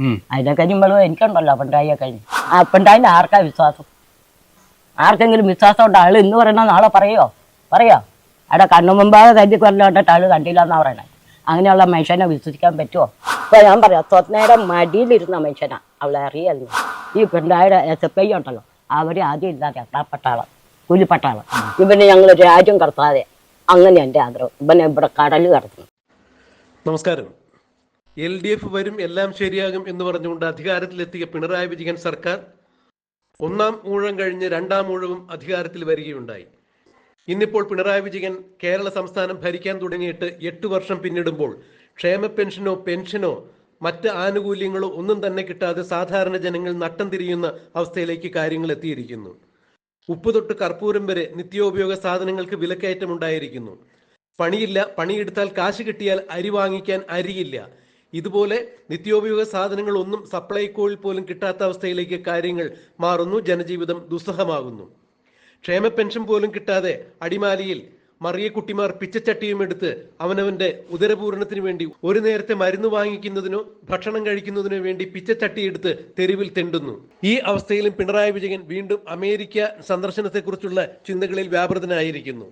ഉം. അതിനെ കഴിയുമ്പോഴും എനിക്കുണ്ടല്ലോ പിണറായിയെ കഴിഞ്ഞ്. ആ പിണറായിന് ആർക്കാ വിശ്വാസം? ആർക്കെങ്കിലും വിശ്വാസം ഉണ്ട്? ആൾ ഇന്ന് പറയണ നാളെ പറയോ? പറയോ? അവിടെ കണ്ണു മുമ്പാകെ കരുതി കൊല്ലോണ്ടിട്ട് ആൾ കണ്ടില്ല എന്നാ പറയണേ. അങ്ങനെയുള്ള മനുഷ്യനെ വിശ്വസിക്കാൻ പറ്റുമോ ഇപ്പൊ ഞാൻ പറയാം സ്വപ്നയുടെ മടിയിലിരുന്ന മനുഷ്യനാ അവളെ അറിയല്ല ഈ പിണ്ടായുടെ എസ് എഫ് ഐ ഉണ്ടല്ലോ അവർ ആദ്യം ഇല്ലാതെ പട്ടാളം കൂലിപ്പട്ടാളം. ഇവന് ഞങ്ങൾ രാജ്യം കടത്താതെ അങ്ങനെ എന്റെ ആഗ്രഹം. ഇവനെ ഇവിടെ കടൽ കടത്തുന്നു. നമസ്കാരം. എൽ ഡി എഫ് വരും എല്ലാം ശരിയാകും എന്ന് പറഞ്ഞുകൊണ്ട് അധികാരത്തിലെത്തിയ പിണറായി വിജയൻ സർക്കാർ ഒന്നാം ഊഴം കഴിഞ്ഞ് രണ്ടാം ഊഴവും അധികാരത്തിൽ വരികയുണ്ടായി. ഇന്നിപ്പോൾ പിണറായി വിജയൻ കേരള സംസ്ഥാനം ഭരിക്കാൻ തുടങ്ങിയിട്ട് എട്ട് വർഷം പിന്നിടുമ്പോൾ ക്ഷേമ പെൻഷനോ പെൻഷനോ മറ്റ് ആനുകൂല്യങ്ങളോ ഒന്നും തന്നെ കിട്ടാതെ സാധാരണ ജനങ്ങൾ നട്ടം തിരിയുന്ന അവസ്ഥയിലേക്ക് കാര്യങ്ങൾ എത്തിയിരിക്കുന്നു. ഉപ്പ് തൊട്ട് കർപ്പൂരം വരെ നിത്യോപയോഗ സാധനങ്ങൾക്ക് വിലക്കയറ്റം ഉണ്ടായിരിക്കുന്നു പണിയില്ല പണിയെടുത്താൽ കാശ് കിട്ടിയാൽ അരി വാങ്ങിക്കാൻ അരിയില്ല. ഇതുപോലെ നിത്യോപയോഗ സാധനങ്ങൾ ഒന്നും സപ്ലൈകോയിൽ പോലും കിട്ടാത്ത അവസ്ഥയിലേക്ക് കാര്യങ്ങൾ മാറുന്നു ജനജീവിതം ദുസ്സഹമാകുന്നു. ക്ഷേമ പെൻഷൻ പോലും കിട്ടാതെ അടിമാലിയിൽ മറിയക്കുട്ടിമാർ പിച്ചച്ചട്ടിയും എടുത്ത് അവനവന്റെ ഉദരപൂരണത്തിന് വേണ്ടി ഒരു നേരത്തെ മരുന്ന് വാങ്ങിക്കുന്നതിനോ ഭക്ഷണം കഴിക്കുന്നതിനോ വേണ്ടി പിച്ചച്ചട്ടി എടുത്ത് തെരുവിൽ തെണ്ടുന്നു. ഈ അവസ്ഥയിലും പിണറായി വിജയൻ വീണ്ടും അമേരിക്ക സന്ദർശനത്തെക്കുറിച്ചുള്ള ചിന്തകളിൽ വ്യാപൃതനായിരിക്കുന്നു.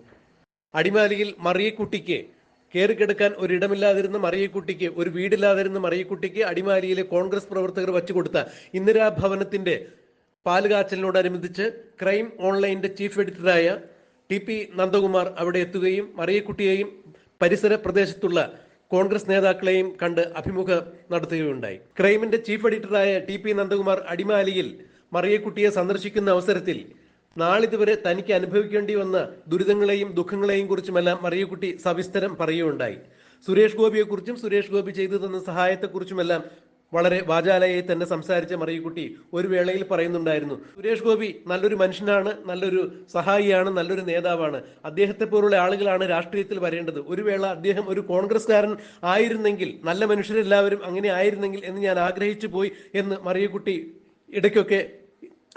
അടിമാലിയിൽ മറിയക്കുട്ടിക്ക് കയറിക്കിടക്കാൻ ഒരിടമില്ലാതിരുന്ന മറിയക്കുട്ടിക്ക് ഒരു വീടില്ലാതിരുന്ന മറിയക്കുട്ടിക്ക് അടിമാലിയിലെ കോൺഗ്രസ് പ്രവർത്തകർ വച്ചുകൊടുത്ത ഇന്ദിരാ ഭവനത്തിന്റെ പാലുകാച്ചലിനോടനുബന്ധിച്ച് ക്രൈം ഓൺലൈന്റെ ചീഫ് എഡിറ്ററായ ടി പി നന്ദകുമാർ അവിടെ എത്തുകയും മറിയക്കുട്ടിയെയും പരിസര പ്രദേശത്തുള്ള കോൺഗ്രസ് നേതാക്കളെയും കണ്ട് അഭിമുഖം നടത്തുകയുണ്ടായി. ക്രൈമിന്റെ ചീഫ് എഡിറ്ററായ ടി പി നന്ദകുമാർ അടിമാലിയിൽ മറിയക്കുട്ടിയെ സന്ദർശിക്കുന്ന അവസരത്തിൽ നാളിതുവരെ തനിക്ക് അനുഭവിക്കേണ്ടി വന്ന ദുരിതങ്ങളെയും ദുഃഖങ്ങളെയും കുറിച്ചുമെല്ലാം മറിയക്കുട്ടി സവിസ്തരം പറയുകയുണ്ടായി. സുരേഷ് ഗോപിയെക്കുറിച്ചും സുരേഷ് ഗോപി ചെയ്തു തന്ന സഹായത്തെക്കുറിച്ചുമെല്ലാം വളരെ വാചാലയായി തന്നെ സംസാരിച്ച മറിയക്കുട്ടി ഒരു വേളയിൽ പറയുന്നുണ്ടായിരുന്നു. സുരേഷ് ഗോപി നല്ലൊരു മനുഷ്യനാണ് നല്ലൊരു സഹായിയാണ് നല്ലൊരു നേതാവാണ്. അദ്ദേഹത്തെ പോലുള്ള ആളുകളാണ് രാഷ്ട്രീയത്തിൽ വരേണ്ടത്. ഒരു വേള അദ്ദേഹം ഒരു കോൺഗ്രസ്കാരൻ ആയിരുന്നെങ്കിൽ നല്ല മനുഷ്യരെല്ലാവരും അങ്ങനെ ആയിരുന്നെങ്കിൽ എന്ന് ഞാൻ ആഗ്രഹിച്ചു പോയി എന്ന് മറിയക്കുട്ടി ഇടയ്ക്കൊക്കെ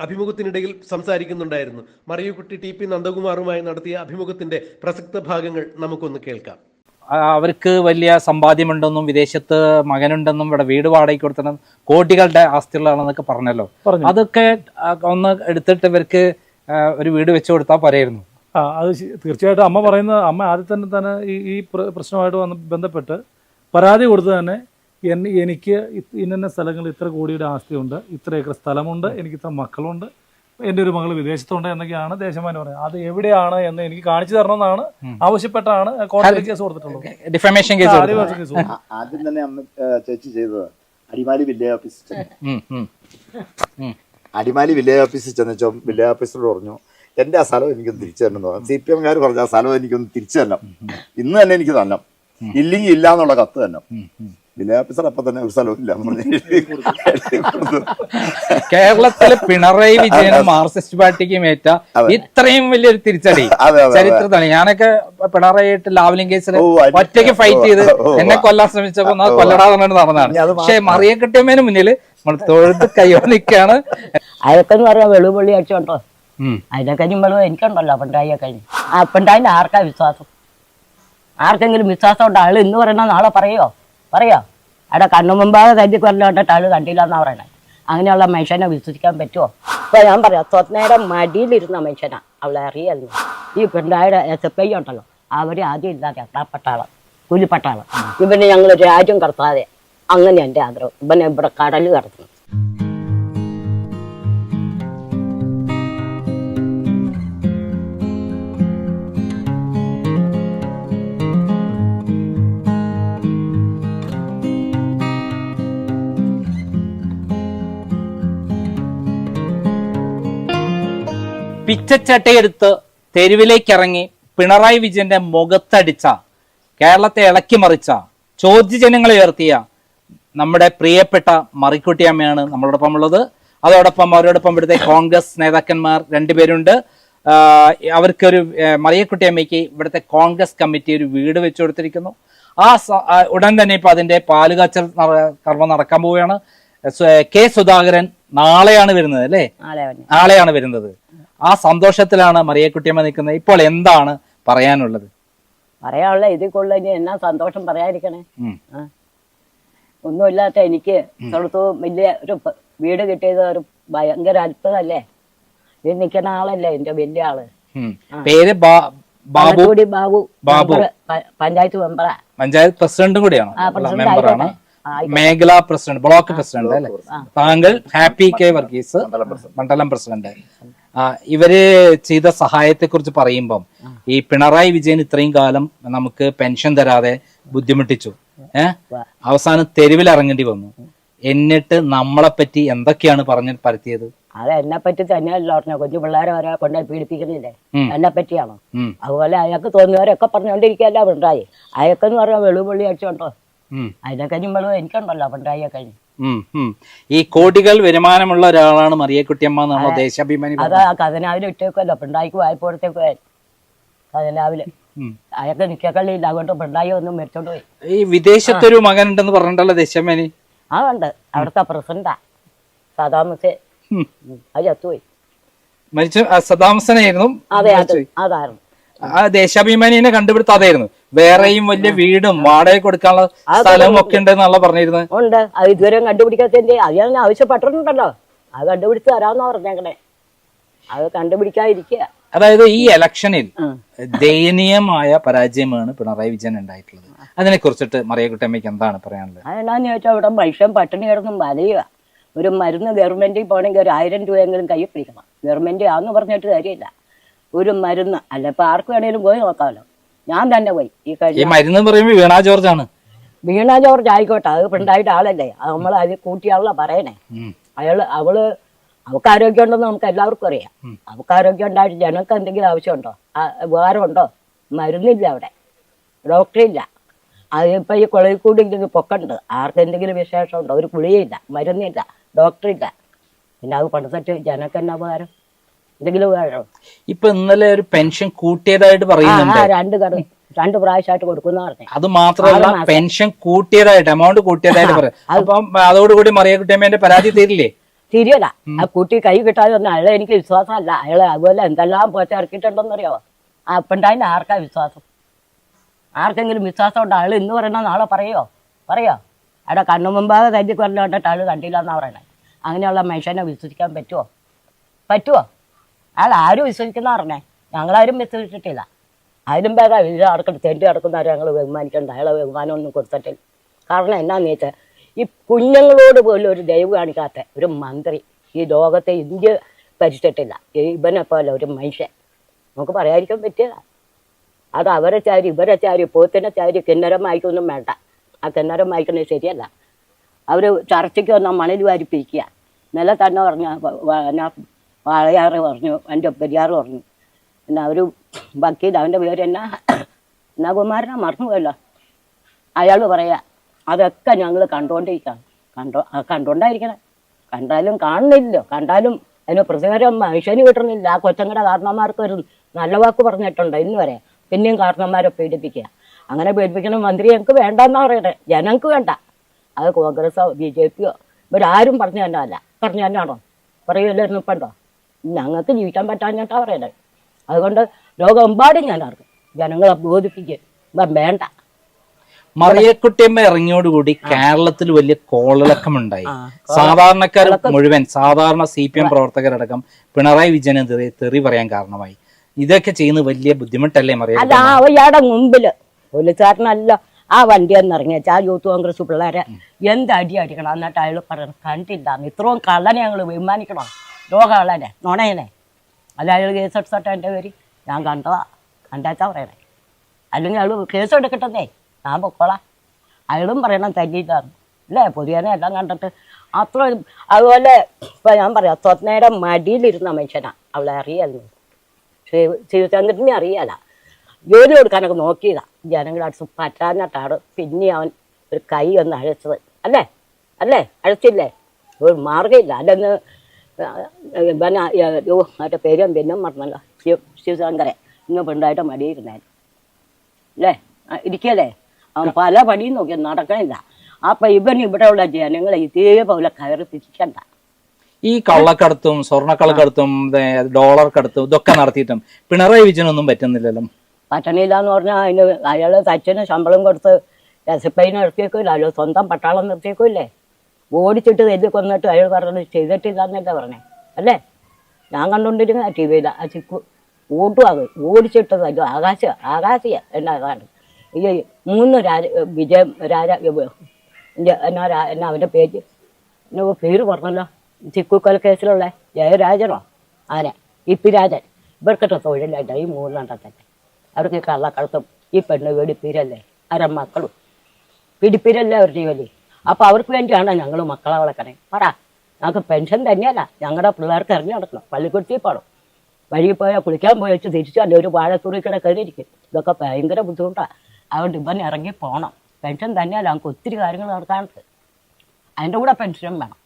അഭിമുഖത്തിനിടയിൽ സംസാരിക്കുന്നുണ്ടായിരുന്നു. മറിയക്കുട്ടി ടി പി നന്ദകുമാറുമായി നടത്തിയ അഭിമുഖത്തിന്റെ പ്രസക്ത ഭാഗങ്ങൾ നമുക്കൊന്ന് കേൾക്കാം. അവർക്ക് വലിയ സമ്പാദ്യമുണ്ടെന്നും വിദേശത്ത് മകനുണ്ടെന്നും ഇവിടെ വീട് വാടകയ്ക്ക് കൊടുത്തണം കോടികളുടെ ആസ്തികളാണെന്നൊക്കെ പറഞ്ഞല്ലോ. അതൊക്കെ ഒന്ന് എടുത്തിട്ട് ഇവർക്ക് ഒരു വീട് വെച്ചു കൊടുത്താൽ പോരായിരുന്നു. ആ അത് തീർച്ചയായിട്ടും അമ്മ പറയുന്നത് അമ്മ ആദ്യം തന്നെ തന്നെ ഈ ഈ പ്രശ്നമായിട്ട് വന്ന് ബന്ധപ്പെട്ട് പരാതി കൊടുത്ത് തന്നെ എൻ എനിക്ക് ഇന്ന സ്ഥലങ്ങളിൽ ഇത്ര കോടിയുടെ ആസ്തിയുണ്ട് ഇത്ര ഏക്കർ സ്ഥലമുണ്ട് എനിക്ക് ഇത്ര മക്കളുണ്ട് എന്റെ ഒരു മകൾ വിദേശത്തുണ്ട് എന്നൊക്കെയാണ് ദേശമാനി പറയുന്നത്. അത് എവിടെയാണ് എന്ന് എനിക്ക് കാണിച്ചു തരണമെന്നാണ് ആവശ്യപ്പെട്ടാണ് കോടതി കേസ് കൊടുത്തിട്ടുള്ളത്. ഡിഫമേഷൻ കേസ് ആദ്യം തന്നെ അന്ന് ഏ, ചേച്ചി ചെയ്തത്. അടിമാലി വില്ലേജ് ഓഫീസിൽ ചെന്നു. അടിമാലി വില്ലേജ് ഓഫീസിൽ ചെന്നച്ചോ വില്ലേജ് ഓഫീസറോട് പറഞ്ഞു എന്റെ ആ സ്ഥലം എനിക്കൊന്ന് തിരിച്ചു തരണം എന്ന് പറഞ്ഞു. സി പി എംകാർ പറഞ്ഞു ആ സ്ഥലം എനിക്കൊന്ന് തിരിച്ചു തരണം. ഇന്ന് തന്നെ എനിക്ക് തരണം. ഇല്ലെങ്കിൽ ഇല്ല എന്നുള്ള കത്ത് തന്നെ ഓഫീസർ അപ്പൊ തന്നെ ഒരു സ്ഥലവും ഇല്ല. കേരളത്തിലെ പിണറായി വിജയനും മാർക്സിസ്റ്റ് പാർട്ടിക്കും ഏറ്റ ഇത്രയും വലിയൊരു തിരിച്ചടി. ചരിത്രത്താണ് ഞാനൊക്കെ പിണറായിട്ട് ലാവലിംഗ് കേസിൽ ഒറ്റയ്ക്ക് ഫൈറ്റ് ചെയ്ത് എന്നെ കൊല്ലാൻ ശ്രമിച്ചപ്പോ കൊല്ലടാതെ നടന്നതാണ് പക്ഷെ മറിയെ മറിയക്കെട്ടിയമ്മേന് മുന്നിൽ നമ്മൾ തൊഴുത്ത് കയ്യോ നിൽക്കാണ് അതൊക്കെ പറയാം വെളുപൊള്ളി അടിച്ചോണ്ടോ? അതിനൊക്കെ അതിനെ കഴിയുമ്പോഴും എനിക്കുണ്ടല്ലോ അപ്പണ്ടായി കഴിഞ്ഞു ആ പിണറായിന് ആർക്കാ വിശ്വാസം? ആർക്കെങ്കിലും വിശ്വാസം ഉണ്ട്? ആൾ ഇന്ന് പറയണ? നാളെ പറയോ? പറയോ? അവിടെ കണ്ണു മുമ്പാകെ കരുതി കൊല്ലോണ്ടിട്ട് ആൾ കണ്ടില്ല എന്നാ പറയണേ. അങ്ങനെയുള്ള മനുഷ്യനെ വിശ്വസിക്കാൻ പറ്റുമോ ഇപ്പൊ ഞാൻ പറയാം സ്വപ്നയുടെ മടിയിലിരുന്ന മനുഷ്യനാ അവളെ അറിയല്ല ഈ പിണറായിയുടെ എസ് എഫ് ഐ ഉണ്ടല്ലോ അവർ ആദ്യം ഇല്ലാതെ അട്ടാപ്പെട്ടാൾ കുലിപ്പെട്ടാൾ. ഇവന് ഞങ്ങൾ രാജ്യം കടത്താതെ അങ്ങനെ എന്റെ ആഗ്രഹം. ഇവനെ ഇവിടെ കടൽ കടത്തുന്നു. പിച്ചച്ചട്ടയെടുത്ത് തെരുവിലേക്ക് ഇറങ്ങി പിണറായി വിജയന്റെ മുഖത്തടിച്ച കേരളത്തെ ഇളക്കി മറിച്ച ചോദ്യജനങ്ങളെ ഉയർത്തിയ നമ്മുടെ പ്രിയപ്പെട്ട മറിക്കുട്ടിയമ്മയാണ് നമ്മളോടൊപ്പം ഉള്ളത്. അതോടൊപ്പം അവരോടൊപ്പം ഇവിടുത്തെ കോൺഗ്രസ് നേതാക്കന്മാർ രണ്ടുപേരുണ്ട്. അവർക്കൊരു മറിയക്കുട്ടിയമ്മയ്ക്ക് ഇവിടുത്തെ കോൺഗ്രസ് കമ്മിറ്റി ഒരു വീട് വെച്ചു കൊടുത്തിരിക്കുന്നു. ആ ഉടൻ തന്നെ ഇപ്പൊ അതിന്റെ പാലുകാച്ചൽ കർമ്മം നടക്കാൻ പോവുകയാണ്. കെ സുധാകരൻ നാളെയാണ് വരുന്നത് അല്ലേ? നാളെയാണ് വരുന്നത്. ആ സന്തോഷത്തിലാണ് മറിയക്കുട്ടിയമ്മ നിൽക്കുന്നത്. ഇപ്പോൾ എന്താണ് പറയാനുള്ളത്? പറയാനുള്ള ഇതിൽ കൊള്ളു എന്നാ സന്തോഷം പറയാതിരിക്കണേ. ഒന്നുമില്ലാത്ത എനിക്ക് സ്ഥലത്തും വലിയ ഒരു വീട് കിട്ടിയത് ഒരു ഭയങ്കര അത്ഭുതമല്ലേ? ഇത് നിൽക്കുന്ന ആളല്ലേ എന്റെ വലിയ ആൾ. പേര് ബാബു? ബാബു ബാബു. പഞ്ചായത്ത് മെമ്പറാ. പഞ്ചായത്ത് പ്രസിഡന്റും കൂടിയാണോ. മെമ്പറാണ് മേഖലാ പ്രസിഡന്റ് ബ്ലോക്ക് പ്രസിഡന്റ് അല്ലേ? താങ്കൾ ഹാപ്പി കെ വർഗീസ് മണ്ഡലം പ്രസിഡന്റ്. ഇവർ ചെയ്ത സഹായത്തെ കുറിച്ച് പറയുമ്പം ഈ പിണറായി വിജയൻ ഇത്രയും കാലം നമുക്ക് പെൻഷൻ തരാതെ ബുദ്ധിമുട്ടിച്ചു. ഏഹ് അവസാനം തെരുവിൽ ഇറങ്ങേണ്ടി വന്നു. എന്നിട്ട് നമ്മളെ പറ്റി എന്തൊക്കെയാണ് പറഞ്ഞു പരത്തിയത്? അത് എന്നെ പറ്റി തന്നെയല്ല പറഞ്ഞ കുഞ്ഞു പിള്ളേരെ വരെ കൊണ്ടുപോയി പീഡിപ്പിക്കുന്നില്ലേ. എന്നെ പറ്റിയാണോ. അതുപോലെ അയാൾക്ക് തോന്നിയവരൊക്കെ പറഞ്ഞുകൊണ്ടിരിക്കുകയല്ല പിണറായി. അയാൾക്കെന്ന് പറഞ്ഞാൽ വെളുപുള്ളി അടിച്ചോണ്ടോ? ഉം. അതിനെ കഴിഞ്ഞും വെളുവ് എനിക്കുണ്ടല്ലോ പിണറായിയെ കഴിഞ്ഞ് ഉം, ഉം. ഈ കോടികൾ വരുമാനമുള്ള ഒരാളാണ് മറിയക്കുട്ടിയമ്മ എന്നുള്ള ദേശാഭിമാനി അത് ആ കഥനാവിലെ ഇട്ടേക്കുമല്ലോ പിണറായിക്ക് വായ്പോഴത്തേക്കോ കഥനാവിലെ. അയാൾക്ക് നിക്കക്കള്ളിയില്ല അതുകൊണ്ട് പിണറായി ഒന്നും മരിച്ചോണ്ട് പോയി. ഈ വിദേശത്തൊരു മകൻ ഉണ്ടെന്ന് പറഞ്ഞിട്ടല്ലോ ദേശാഭിമാനി? ആ ഉണ്ട്. അവിടുത്തെ പ്രസിഡന്റാ. സദാമസെ. അത് ചത്തുപോയി. മരിച്ചു സദാമസനായിരുന്നു. അതെ. അതായിരുന്നു. ആ ദേശാഭിമാനിനെ കണ്ടുപിടുത്തം അതായിരുന്നു. വേറെയും വലിയ വീടും വാടക കൊടുക്കാനുള്ള സ്ഥലവും ഒക്കെ ഉണ്ടെന്നുള്ള പറഞ്ഞിരുന്നത്. ഉണ്ട്. അത് ഇതുവരെ കണ്ടുപിടിക്കാത്തതിന്റെ അത് ഞാൻ ആവശ്യപ്പെട്ടിട്ടുണ്ടല്ലോ. അത് കണ്ടുപിടിച്ച് തരാമെന്നാ പറഞ്ഞേക്കണേ. അത് കണ്ടുപിടിക്കാതിരിക്കുക. അതായത് ഈ ഇലക്ഷനിൽ. ദയനീയമായ പരാജയമാണ് പിണറായി വിജയൻ ഉണ്ടായിട്ടുള്ളത്. അതിനെ കുറിച്ചിട്ട് മറിയക്കുട്ടമ്മയ്ക്ക് എന്താണ് പറയാനുള്ളത്? അതെന്താന്ന് ചോദിച്ചാൽ അവിടെ മനുഷ്യൻ പട്ടിണി കിടന്നും വലയുക. ഒരു മരുന്ന് ഗവൺമെന്റിൽ പോകണമെങ്കിൽ ഒരു ആയിരം രൂപയെങ്കിലും കയ്യിൽ പിടിക്കണം. ഗവൺമെന്റ് ആന്ന് പറഞ്ഞിട്ട് കാര്യമില്ല. ഒരു മരുന്ന്. അല്ല ഇപ്പൊ ആർക്ക് വേണേലും പോയി നോക്കാമല്ലോ. ഞാൻ തന്നെ പോയി. ഈ ഈ കഴിഞ്ഞ മരുന്ന് പറയുമ്പോ വീണ ജോർജ് ആണ് വീണ ജോർജ് ആയിക്കോട്ടെ. അത് പിണ്ടായിട്ട് ആളല്ലേ. അത് നമ്മൾ അതിൽ കൂട്ടിയാളല്ല പറയണേ. ഉം. അയാൾ അവൾ അവൾക്ക് ആരോഗ്യം ഉണ്ടെന്ന് നമുക്ക് എല്ലാവർക്കും അറിയാം. അവൾക്ക് ആരോഗ്യം ഉണ്ടായിട്ട് ജനങ്ങൾക്ക് എന്തെങ്കിലും ആവശ്യമുണ്ടോ? ആ, ഉപകാരമുണ്ടോ? മരുന്നില്ല അവിടെ. ഡോക്ടറില്ല. അതിപ്പോ ഈ കുളയിൽ കൂടി ഇങ്ങനെ പൊക്കണ്ട്. ആർക്കെന്തെങ്കിലും വിശേഷമുണ്ടോ? ഒരു കുളിയില്ല മരുന്നില്ല ഡോക്ടറില്ല. പിന്നെ അത് പണിതിട്ട് ജനങ്ങൾക്ക് എന്നാ ഉപകാരം. എന്തെങ്കിലും ഇപ്പൊ ഇന്നലെ ഒരു പെൻഷൻ കൂട്ടിയതായിട്ട് പറയുന്നുണ്ട്. ആ, രണ്ട് രണ്ട് പ്രാവശ്യമായിട്ട് കൊടുക്കുന്ന പറഞ്ഞു. അത് മാത്രമല്ല. പെൻഷൻ കൂട്ടിയതായിട്ട് എമൗണ്ട് കൂട്ടിയതായിട്ട് പറയാം അപ്പം അതോടുകൂടി മറിയക്കുട്ടിയമ്മേന്റെ പരാതി തീരില്ലേ? തിരിയല്ല. ആ കുട്ടി കൈ കിട്ടാതെ ഒന്നും അയാളെ എനിക്ക് വിശ്വാസമല്ല. അയാളെ അതുപോലെ എന്തെല്ലാം പോച്ച ഇറക്കിയിട്ടുണ്ടോന്നറിയാവോ ആ അപ്പണ്ടായിന് ആർക്കാ വിശ്വാസം? ആർക്കെങ്കിലും വിശ്വാസം ഉണ്ട്? അയാൾ ഇന്ന് പറയണ? നാളെ പറയോ? പറയോ? അവിടെ കണ്ണു മുമ്പാകെ കരുതി കൊല്ലം കണ്ടിട്ട് അയാൾ കണ്ടില്ല എന്നാ പറയണേ അങ്ങനെയുള്ള മനുഷ്യനെ വിശ്വസിക്കാൻ പറ്റുമോ പറ്റുമോ അയാൾ ആരും വിശ്വസിക്കുന്ന പറഞ്ഞേ ഞങ്ങളാരും വിശ്വസിച്ചിട്ടില്ല. അതിലും ബേഗ ഇത് നടക്കുന്ന തെണ്ടി അടക്കുന്നവരെ ഞങ്ങൾ ബഹുമാനിക്കണ്ട. അയാളെ ബഹുമാനമൊന്നും കൊടുത്തിട്ടില്ല. കാരണം എന്നാന്ന് വെച്ചാൽ ഈ കുഞ്ഞുങ്ങളോട് പോലും ഒരു ദൈവ് കാണിക്കാത്ത ഒരു മന്ത്രി ഈ ലോകത്തെ ഇന്ത്യ ഭരിച്ചിട്ടില്ല. ഇവനെ പോലെ ഒരു മനുഷ്യൻ. നമുക്ക് പറയാതിരിക്കാൻ പറ്റില്ല. അത് അവരെ ചാരി ഇവരെ ചാരി പോത്തിനെ ചാരി കിന്നരം വായിക്കൊന്നും വേണ്ട. ആ കിന്നരം വായിക്കുന്നത് ശരിയല്ല. അവർ ചർച്ചയ്ക്ക് വന്നാൽ മണൽ വാരിപ്പിക്കുക. നില തന്നെ പറഞ്ഞ വാളയാറ് പറഞ്ഞു എന്റെ പെരിയാറ് പറഞ്ഞു. പിന്നെ അവർ വക്കീൽ അവന്റെ പേര് എന്നാ എന്നാ കുമാരനാ മറന്നുപോയല്ലോ. അയാൾ പറയാ അതൊക്കെ ഞങ്ങൾ കണ്ടുകൊണ്ടിരിക്കുകയാണ് കണ്ടോ കണ്ടുകൊണ്ടായിരിക്കണം കണ്ടാലും കാണുന്നില്ലല്ലോ കണ്ടാലും അതിന് പ്രതികാരം മനുഷ്യന് കിട്ടുന്നില്ല. ആ കൊച്ചങ്ങളുടെ കാരണന്മാർക്ക് ഒരു നല്ല വാക്ക് പറഞ്ഞിട്ടുണ്ട് ഇന്ന് വരെ. പിന്നെയും കാരണന്മാരെ പീഡിപ്പിക്കുക. അങ്ങനെ പീഡിപ്പിക്കുന്ന മന്ത്രി ഞങ്ങൾക്ക് വേണ്ടെന്നാ പറയട്ടെ ജനങ്ങൾക്ക് വേണ്ട. അത് കോൺഗ്രസോ ബി ജെ പിയോ ഇവരാരും പറഞ്ഞു തന്നെ അല്ല പറഞ്ഞു തന്നെയാണോ പറയുമല്ലോ ഇപ്പം ഞങ്ങൾക്ക് ജീവിക്കാൻ പറ്റാഞ്ഞിട്ടാ പറയണേ അതുകൊണ്ട് ലോകമെമ്പാടും ഞാൻ അറിയും ജനങ്ങളെ ബോധിപ്പിക്കുക ഇപ്പം വേണ്ട. മറിയക്കുട്ടിയമ്മ ഇറങ്ങിയോടുകൂടി കേരളത്തിൽ വലിയ കോളിളക്കമുണ്ടായി സാധാരണക്കാർ മുഴുവൻ സാധാരണ സി പി എം പ്രവർത്തകരടക്കം പിണറായി വിജയനെതിരെ തെറി പറയാൻ കാരണമായി. ഇതൊക്കെ ചെയ്യുന്ന വലിയ ബുദ്ധിമുട്ടല്ലേ അല്ല മറിയ അവയാടെ മുമ്പിൽ പോലീസുകാരനല്ല ആ വണ്ടി ഒന്ന് ഇറങ്ങിയ ആ യൂത്ത് കോൺഗ്രസ് പിള്ളേരെ എന്ത് അടി അടിക്കണം എന്നിട്ട് അയാൾ പറയണം കണ്ടില്ല. ഇത്രയും കള്ളനെ ഞങ്ങൾ ബഹുമാനിക്കണം? ലോക കള്ളനെ നുണയനെ അല്ല കേസ് എടുത്തോട്ടെ എന്റെ പേര് ഞാൻ കണ്ടതാ. കണ്ടാച്ചാ പറയണേ. അല്ലെങ്കിൽ അയാൾ കേസ് എടുക്കട്ടെന്നേ. ഞാൻ പൊക്കോളാം. അയാളും പറയണം തല്ലിയിട്ടാണ് അല്ലേ? പൊതുവേനെ എല്ലാം കണ്ടിട്ട് അത്ര അതുപോലെ ഇപ്പം ഞാൻ പറയാം സ്വപ്നയുടെ മടിയിലിരുന്ന മനുഷ്യനാ. അവളെ അറിയായിരുന്നു. ശിവ ശിവചന്ദ്രനെ അറിയാല ജോലി കൊടുക്കാനൊക്കെ നോക്കിയതാ. ജനങ്ങളുടെ അടുത്ത് പറ്റാഞ്ഞിട്ടാണ് പിന്നെ അവൻ ഒരു കൈ ഒന്ന് അഴച്ചത്. അല്ലേ? അല്ലേ? അഴച്ചില്ലേ? ഒരു മാർഗമില്ല അല്ലെന്ന് യോ മറ്റേ പേരും പിന്നെ മറന്നല്ലോ. ശിവ ശിവശങ്കരൻ ഇന്ന് പെണ്ണായിട്ട് മടിയിരുന്നേ അല്ലേ? ഇരിക്കല്ലേ? അവൻ പല പണിയും നോക്കി നടക്കണില്ല. അപ്പൊ ഇവൻ ഇവിടെയുള്ള ജനങ്ങളെ ഇതേപോലെ കയറി പിരിക്കണ്ട ഈ കള്ളക്കടത്തും സ്വർണക്കള്ളക്കടത്തും ഡോളർ കടത്തും ഇതൊക്കെ നടത്തിയിട്ടും പിണറായി വിജയനൊന്നും പറ്റുന്നില്ലല്ലോ. പറ്റണില്ല എന്ന് പറഞ്ഞാൽ അതിന് അയാൾ തച്ചന് ശമ്പളം കൊടുത്ത് ഐ നിർത്തിയേക്കില്ല അയാൾ സ്വന്തം പട്ടാളം നിർത്തിയേക്കില്ലേ? ഓടിച്ചിട്ട് എഴുതി കൊന്നിട്ട് അയാൾ പറഞ്ഞത് ചെയ്തിട്ടില്ല എന്നല്ലേ പറഞ്ഞേ? അല്ലേ? ഞാൻ കണ്ടുകൊണ്ടിരുന്ന ടി വിയിൽ ആ ചിക്കു ഓട്ടു ആകും ഓടിച്ചിട്ടത് അല്ലോ ആകാശ ആകാശിയ എന്നാ അതാണ് ഈ മൂന്ന് രാജ വിജയം രാജ എന്നാ എന്നാ അവന്റെ പേര്? പേര് പറഞ്ഞല്ലോ? ചിക്കു കൊലക്കേസിലുള്ള ജയരാജനോ? ആരാ? E P Rajan. ഇവർക്കൊക്കെ തൊഴിലായിട്ട് ഈ മൂന്നെണ്ണത്തന്നെ അവർക്ക് കള്ളക്കടത്തും ഈ പെണ്ണ് വെടിപ്പീരല്ലേ? അരമക്കളും. പിടിപ്പീരല്ലേ അവരുടെ ജോലി? അപ്പൊ അവർക്ക് വേണ്ടിയാണ് ഞങ്ങൾ മക്കളെ വളക്കണേ പറ ഞങ്ങൾക്ക് പെൻഷൻ തന്നെയല്ല ഞങ്ങളുടെ പിള്ളേർക്ക് ഇറങ്ങി നടക്കണം. പള്ളിക്കുട്ടി പാടും. വഴി പോയാൽ കുളിക്കാൻ പോയി വെച്ച് തിരിച്ചു അല്ലെ ഒരു വാഴത്തുറി കിട കയറിയിരിക്കും. ഇതൊക്കെ ഭയങ്കര ബുദ്ധിമുട്ടാണ് അതുകൊണ്ട് ഇവൻ ഇറങ്ങി പോകണം പെൻഷൻ തന്നെയല്ല ഞങ്ങൾക്ക് ഒത്തിരി കാര്യങ്ങൾ നടക്കാനുണ്ട്. അതിന്റെ കൂടെ പെൻഷനും വേണം.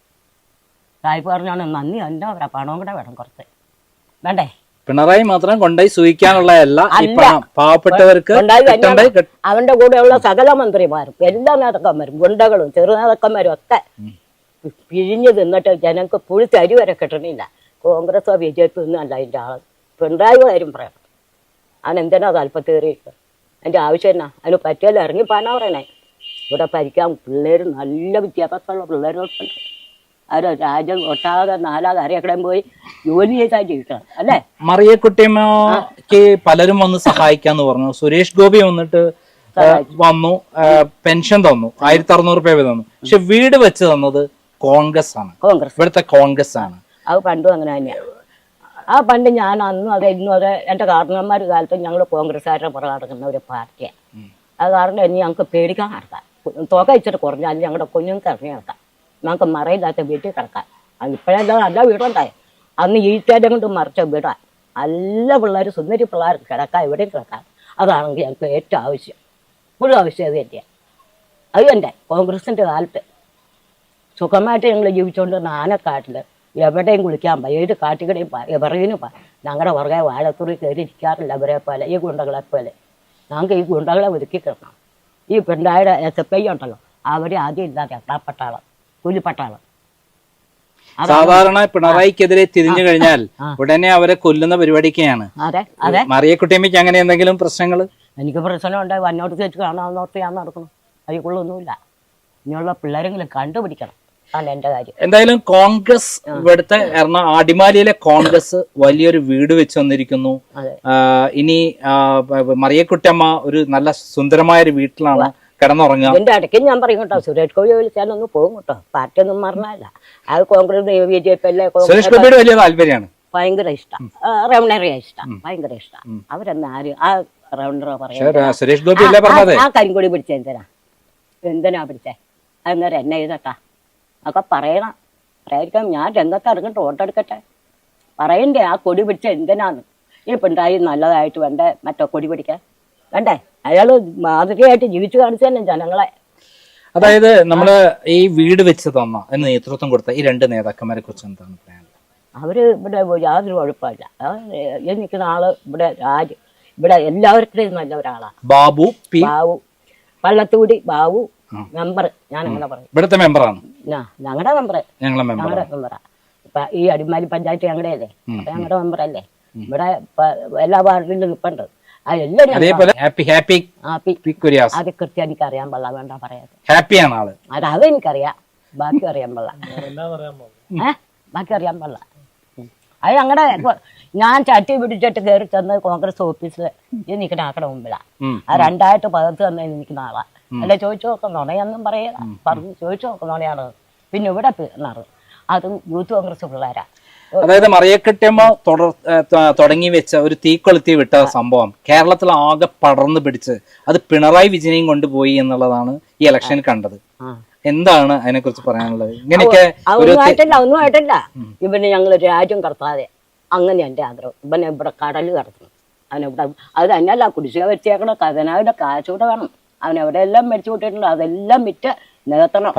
സായിപ്പ് പറഞ്ഞാണ് നന്ദി എന്താ അവരാ പണവും കൂടെ വേണം കുറച്ച്. വേണ്ടേ? പിണറായി മാത്രം കൊണ്ടായി സൂഹിക്കാനുള്ളതല്ല ഈ. പണം. പാവപ്പെട്ടവർക്ക് അവന്റെ കൂടെയുള്ള സകല മന്ത്രിമാരും എല്ലാ നേതാക്കന്മാരും ഗുണ്ടകളും ചെറു നേതാക്കന്മാരും ഒക്കെ പിഴിഞ്ഞു തിന്നിട്ട് ജനങ്ങൾക്ക് പുഴുത്ത് തരി വരെ കിട്ടണില്ല. കോൺഗ്രസോ ബി ജെ പി ഒന്നും അല്ല അതിന്റെ ആൾ. പിണറായി കാര്യം പറയണം അവൻ എന്തിനാ താല്പര്യം അതിന്റെ ആവശ്യം എന്നാ? അതിന് പറ്റിയല്ല ഇറങ്ങി പാനാ പറയണേ. ഇവിടെ പരിക്കാൻ പിള്ളേർ നല്ല വിദ്യാഭ്യാസമുള്ള പിള്ളേരൊക്കെ അവർ രാജ്യം ഒട്ടാകെ നാലാകെ അറിയക്കടം പോയി ജോലി ചെയ്താൽ ജീവിക്കണം അല്ലേ? മറിയക്കുട്ടിയമ്മക്ക് പലരും വന്ന് സഹായിക്കാന്ന് പറഞ്ഞു. സുരേഷ് ഗോപി വന്നിട്ട് വന്നു പെൻഷൻ തന്നു ആയിരത്തി അറുന്നൂറ് രൂപ തന്നു. പക്ഷെ വീട് വെച്ച് തന്നത് കോൺഗ്രസ് ആണ് കോൺഗ്രസ്. ഇവിടുത്തെ കോൺഗ്രസ് ആണ് അത് പണ്ടും അങ്ങനെ തന്നെയാണ് ആ പണ്ട് ഞാൻ അന്നും അതെ ഇന്നും അതെ എന്റെ കാരണന്മാർ കാലത്ത് ഞങ്ങൾ കോൺഗ്രസ്സുകാരുടെ പുറകെ നടക്കുന്ന ഒരു പാർട്ടിയാണ് അത് കാരണം ഇനി ഞങ്ങൾക്ക് പേടിക്കാൻ നടക്കാം തുക ഇച്ചിട്ട് കുറഞ്ഞാൽ ഞങ്ങളുടെ കുഞ്ഞുങ്ങൾക്ക് ഇറങ്ങി നടക്കാം ഞങ്ങൾക്ക് മറയില്ലാത്ത വീട്ടിൽ കിടക്കാം ഇപ്പോഴെന്താ നല്ല വീടുണ്ടായി. അന്ന് ഈറ്റേടെ കൊണ്ട് മറിച്ച വീടാ. നല്ല പിള്ളേർ സുന്ദരി പിള്ളേർ കിടക്കാം എവിടെയും കിടക്കാം അതാണെങ്കിൽ ഞങ്ങൾക്ക് ഏറ്റവും ആവശ്യം. ഇപ്പോഴും ആവശ്യം അത് തന്നെയാണ് അത് തന്നെ കോൺഗ്രസിന്റെ കാലത്ത്. സുഖമായിട്ട് ഞങ്ങൾ ജീവിച്ചുകൊണ്ട് ആനക്കാട്ടിൽ എവിടെയും കുളിക്കാൻ പോയി ഏത് കാട്ടുകടയും എവറേനും ഞങ്ങളുടെ പുറകെ വാഴത്തുറി കയറി ഇരിക്കാറില്ല അവരെ പോലെ ഈ ഗുണ്ടകളെ പോലെ. ഞങ്ങൾക്ക് ഈ ഗുണ്ടകളെ ഒതുക്കി കിട്ടണം ഈ പിണ്ടായുടെ എസ് എഫ് ഐ ഉണ്ടല്ലോ അവരെ ആദ്യം ഇല്ലാതെ പട്ടാളം കൂലിപ്പട്ടാളം. സാധാരണ പിണറായിക്കെതിരെ തിരിഞ്ഞു കഴിഞ്ഞാൽ. ഉടനെ അവരെ കൊല്ലുന്ന പരിപാടിക്കാണ് മറിയക്കുട്ടിയമ്മയ്ക്ക് അങ്ങനെ എന്തെങ്കിലും പ്രശ്നങ്ങൾ എനിക്ക് പ്രശ്നമുണ്ട്. വന്നോട്ട് കയറ്റി കാണാമെന്നോർത്ത് ഞാൻ നടക്കണം അതിക്കുള്ളൊന്നുമില്ല. ഇനിയുള്ള പിള്ളേരെങ്കിലും കണ്ടുപിടിക്കണം. എന്തായാലും കോൺഗ്രസ് ഇവിടുത്തെ എറണാ അടിമാലിയിലെ കോൺഗ്രസ് വലിയൊരു വീട് വെച്ച് വന്നിരിക്കുന്നു. ഇനി മറിയക്കുട്ടമ്മ ഒരു നല്ല സുന്ദരമായ ഒരു വീട്ടിലാണ് കിടന്നുറങ്ങുക. എന്റെ ഇടയ്ക്ക് ഞാൻ പറയും കേട്ടോ സുരേഷ് ഗോപി വിളിച്ചാൽ ഒന്ന് പോകും കേട്ടോ. പാർട്ടി ഒന്നും മറന്നല്ല അത് കോൺഗ്രസ് ബി ജെ പി അല്ലേ സുരേഷ് കോൺഗ്രസ് ഗോപിയുടെ വലിയ താല്പര്യമാണ്. ഭയങ്കര ഇഷ്ടം. റവണറിയ ഇഷ്ടം. ഭയങ്കര ഇഷ്ടം. അവരെന്ന് ആരും? ആ റവണറോ പറയാ. സുരേഷ് ഗോപി ആ കരിങ്കൊടി പിടിച്ച എന്തിനാ? എന്തിനാ പിടിച്ചേ? അന്നേരം എന്നെ ചെയ്തട്ടാ ഒക്കെ പറയണം. പറയാതിരിക്കാം ഞാൻ രംഗത്ത് ഇറങ്ങിട്ട് വോട്ടെടുക്കട്ടെ പറയണ്ടേ ആ കൊടി പിടിച്ച എന്തിനാന്ന്? ഈ നല്ലതായിട്ട് വേണ്ടേ? മറ്റോ കൊടി പിടിക്കാൻ. വേണ്ടേ? അയാൾ മാതൃകയായിട്ട് ജീവിച്ചു കാണിച്ചു തന്നെ ജനങ്ങളെ. അതായത് നമ്മൾ ഈ വീട് വെച്ച് തന്ന എന്ന് നേതൃത്വം കൊടുത്ത ഈ രണ്ട് നേതാക്കന്മാരെ കുറിച്ച് എന്താണ് പറയാനുള്ളത്? അവർ ഇവിടെ യാതൊരു കുഴപ്പമില്ല ഈ നിൽക്കുന്ന ആൾ ഇവിടെ രാജ് ഇവിടെ എല്ലാവർക്കും നല്ല ഒരാളാണ് ബാബു പി ബാബു പള്ളത്തൂടി ബാബു മെമ്പർ ഞാൻ അങ്ങനെ പറയും. ഇവിടുത്തെ മെമ്പറാണ്? ഞങ്ങളുടെ മെമ്പർ ഞങ്ങളെ മെമ്പർ ഞങ്ങളുടെ മെമ്പറാ. ഇപ്പൊ ഈ അടിമാലി പഞ്ചായത്ത് ഞങ്ങളുടെ അല്ലേ ഞങ്ങളുടെ മെമ്പറല്ലേ? ഇവിടെ എല്ലാ വാർഡിലും നിൽപ്പുണ്ട് അതേപോലെ ഹാപ്പി ഹാപ്പി ഹാപ്പി കുര്യാസ്. അത് കൃത്യം എനിക്ക് അറിയാൻ പാടില്ല വേണ്ട പറയാതെ ഹാപ്പിയാണ് ആൾ. അത് അത് എനിക്കറിയാം. ബാക്കി അറിയാൻ പാടില്ല. എന്നാ പറയാൻ ഏ? ബാക്കി അറിയാൻ പാടില്ല. അത് ഞങ്ങളുടെ ഞാൻ ചട്ടി പിടിച്ചിട്ട് കയറി ചെന്ന് കോൺഗ്രസ് ഓഫീസിൽ ഇത് നിൽക്കണ ആക്കടെ മുമ്പിലാണ്. ആ രണ്ടായിട്ട് പകർത്ത് തന്നെ നിൽക്കുന്ന ആളാ. അല്ല ചോദിച്ചു നോക്കുന്നോണെയൊന്നും പറയല പറഞ്ഞു ചോദിച്ചു നോക്കുന്നോണെയാണ് പിന്നെ ഇവിടെ പിറന്നാറ് അതും യൂത്ത് കോൺഗ്രസ് പിള്ളേരാ. അതായത് മറിയക്കെട്ടിയമ്മ തുടർ തുടങ്ങി വെച്ച ഒരു തീക്കൊളുത്തി വിട്ട സംഭവം കേരളത്തിൽ ആകെ പടർന്നു പിടിച്ച് അത് പിണറായി വിജയനെയും കൊണ്ടുപോയി എന്നുള്ളതാണ് ഈ ഇലക്ഷനിൽ കണ്ടത്. എന്താണ് അതിനെ കുറിച്ച് പറയാനുള്ളത്? ഇങ്ങനെയൊക്കെ ഒന്നും ആയിട്ടല്ല. ഇവന് ഞങ്ങൾ രാജ്യം കടത്താതെ അങ്ങനെ എന്റെ ആഗ്രഹം. ഇവനെ ഇവിടെ കടൽ കടത്തണം. അവനെവിടെ അത് തന്നെയല്ല കുടിശ്ശിക വെച്ചേക്കണ കഥനാവിന്റെ കാശൂടെ വേണം. അവൻ എല്ലാം മേടിച്ചു കൂട്ടിയിട്ടുണ്ട് അതെല്ലാം വിറ്റ് നികത്തണം.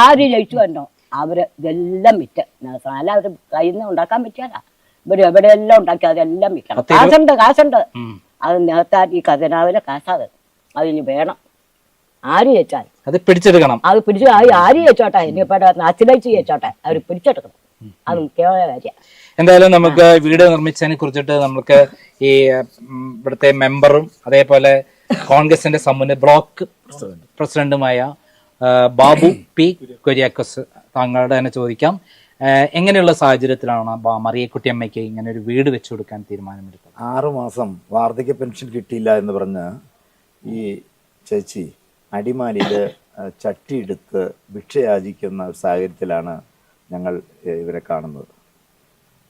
ആര് ജയിച്ചു വന്നോ അവർ ഇതെല്ലാം വിറ്റ്. നികത്തണം അവർ അവർ കയ്യിൽ നിന്ന് ഉണ്ടാക്കാൻ പറ്റിയല്ല ഇവർ എവിടെയെല്ലാം ഉണ്ടാക്കി അതെല്ലാം വിൽക്കണം. കാശുണ്ട് കാശുണ്ട്. അത് നേരത്തെ ഈ ഖജനാവിലെ കാശാത്. അതിന് വേണം. ആര് ചേച്ചാൽ അത് പിടിച്ചെടുക്കണം. അത് പിടിച്ചു ആര് ചേച്ചോട്ടെ ഇനിയിപ്പോ അച്ഛനയച്ച് ചേച്ചോട്ടെ അവർ പിടിച്ചെടുക്കണം. അത് മുഖ്യമായ കാര്യം. എന്തായാലും നമുക്ക് വീട് നിർമ്മിച്ചതിനെ കുറിച്ചിട്ട് നമുക്ക് ഈ ഇവിടുത്തെ മെമ്പറും അതേപോലെ കോൺഗ്രസിന്റെ സമ്മുന്ന ബ്ലോക്ക് പ്രസിഡന്റുമായ ബാബു പി കുര്യാക്കോസ് താങ്കളുടെ തന്നെ ചോദിക്കാം. എങ്ങനെയുള്ള സാഹചര്യത്തിലാണ് മറിയക്കുട്ടിയമ്മയ്ക്ക് ഇങ്ങനെ ഒരു വീട് വെച്ചു കൊടുക്കാൻ തീരുമാനമെടുത്തത്? ആറു മാസം വാർദ്ധക്യ പെൻഷൻ കിട്ടിയില്ല എന്ന് പറഞ്ഞ് ഈ ചേച്ചി അടിമാലിയിൽ ചട്ടിയെടുത്ത് ഭിക്ഷയാചിക്കുന്ന സാഹചര്യത്തിലാണ് ഞങ്ങൾ ഇവരെ കാണുന്നത്.